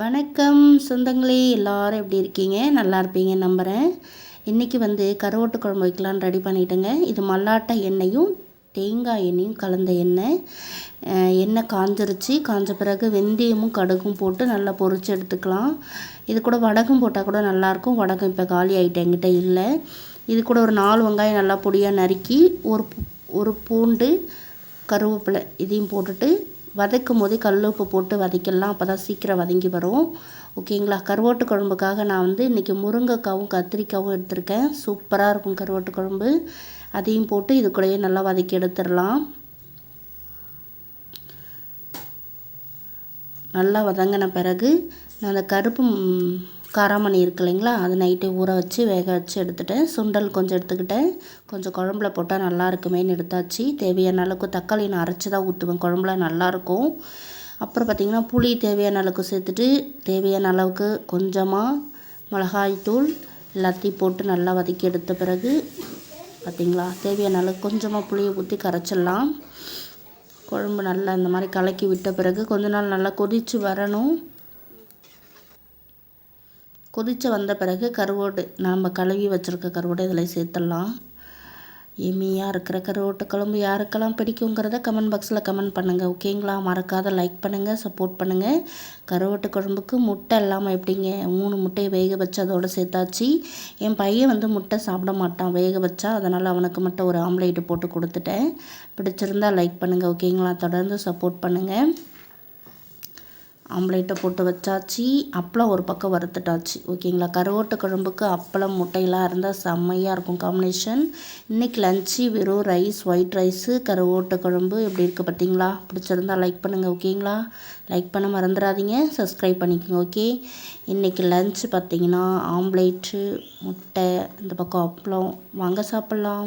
வணக்கம் சொந்தங்களே எல்லோரும் எப்படி இருக்கீங்க? நல்லா இருப்பீங்க நம்புகிறேன் இன்றைக்கி வந்து கருவாட்டு குழம்பு வைக்கலான்னு ரெடி பண்ணிட்டேங்க. இது மல்லாட்டை எண்ணெயும் தேங்காய் எண்ணெயும் கலந்த எண்ணெய். எண்ணெய் காஞ்சிருச்சு. காஞ்ச பிறகு வெந்தயமும் கடுகும் போட்டு நல்லா பொறிச்சு எடுத்துக்கலாம். இது கூட வடகம் போட்டால் கூட நல்லாயிருக்கும் வடகம் இப்போ காலி ஆகிட்டு என்கிட்ட இல்லை. இது கூட ஒரு நாலு வெங்காயம் நல்லா பொடியாக நறுக்கி ஒரு ஒரு பூண்டு கருவேப்பிலை இதையும் போட்டுட்டு வதக்கும் போதே கல் உப்பு போட்டு வதக்கிடலாம். அப்போ தான் சீக்கிரம் வதங்கி வரும். ஓகேங்களா? கருவாட்டு குழம்புக்காக நான் வந்து இன்றைக்கி முருங்கைக்காவும் கத்திரிக்காவும் எடுத்திருக்கேன். சூப்பராக இருக்கும் கருவாட்டு குழம்பு. அதையும் போட்டு இது கூடயே நல்லா வதக்கி எடுத்துடலாம். நல்லா வதங்கின பிறகு நான் அந்த கருப்பு காராமணி இருக்கு இல்லைங்களா? அது நைட்டு ஊற வச்சு வேக வச்சு எடுத்துட்டேன். சுண்டல் கொஞ்சம் எடுத்துக்கிட்டேன். கொஞ்சம் குழம்புல போட்டால் நல்லா இருக்குமேன்னு எடுத்தாச்சு. தேவையான அளவுக்கு தக்காளி நான் அரைச்சி தான் ஊற்றுவேன் குழம்புல நல்லாயிருக்கும் அப்புறம் பார்த்திங்கன்னா புளி தேவையான அளவுக்கு சேர்த்துட்டு தேவையான அளவுக்கு கொஞ்சமாக மிளகாய்த்தூள் எல்லாத்தையும் போட்டு நல்லா வதக்கி எடுத்த பிறகு பார்த்திங்களா தேவையான அளவுக்கு கொஞ்சமாக புளியை ஊற்றி கரைச்சிடலாம். குழம்பு நல்லா இந்த மாதிரி கலக்கி விட்ட பிறகு கொஞ்ச நாள் நல்லா கொதித்து வரணும். கொதித்து வந்த பிறகு கருவோடு நம்ம கழுவி வச்சுருக்க கருவோடு இதில் சேர்த்துடலாம். எம்மியாக இருக்கிற கருவோட்டு குழம்பு யாருக்கெல்லாம் பிடிக்குங்கிறத கமெண்ட் பாக்ஸில் கமெண்ட் பண்ணுங்கள் ஓகேங்களா மறக்காத லைக் பண்ணுங்கள் சப்போர்ட் பண்ணுங்கள் கருவோட்டு குழம்புக்கு முட்டை இல்லாமல் எப்படிங்க? மூணு முட்டையை வேக வச்சு அதோடு சேர்த்தாச்சு. என் பையன் வந்து முட்டை சாப்பிட மாட்டான் வேக வச்சா. அதனால் அவனுக்கு மட்டும் ஒரு ஆம்லேட்டு போட்டு கொடுத்துட்டேன். பிடிச்சிருந்தா லைக் பண்ணுங்கள் ஓகேங்களா தொடர்ந்து சப்போர்ட் பண்ணுங்கள் ஆம்லேட்டை போட்டு வச்சாச்சு. அப்பளம் ஒரு பக்கம் வறுத்துட்டாச்சு. ஓகேங்களா? கருவோட்டு குழம்புக்கு அப்பளம் முட்டையெல்லாம் இருந்தால் செம்மையாக இருக்கும் காம்பினேஷன் இன்றைக்கி லஞ்சு வெறும் ரைஸ் ஒயிட் ரைஸு கருவோட்டு குழம்பு. எப்படி இருக்குது பார்த்தீங்களா? பிடிச்சிருந்தா லைக் பண்ணுங்கள் ஓகேங்களா? லைக் பண்ண மறந்துடாதீங்க. சப்ஸ்கிரைப் பண்ணிக்கோங்க ஓகே? இன்றைக்கி லஞ்சு பார்த்தீங்கன்னா ஆம்லேட்டு முட்டை இந்த பக்கம் அப்பளம். வாங்க சாப்பிட்லாம்.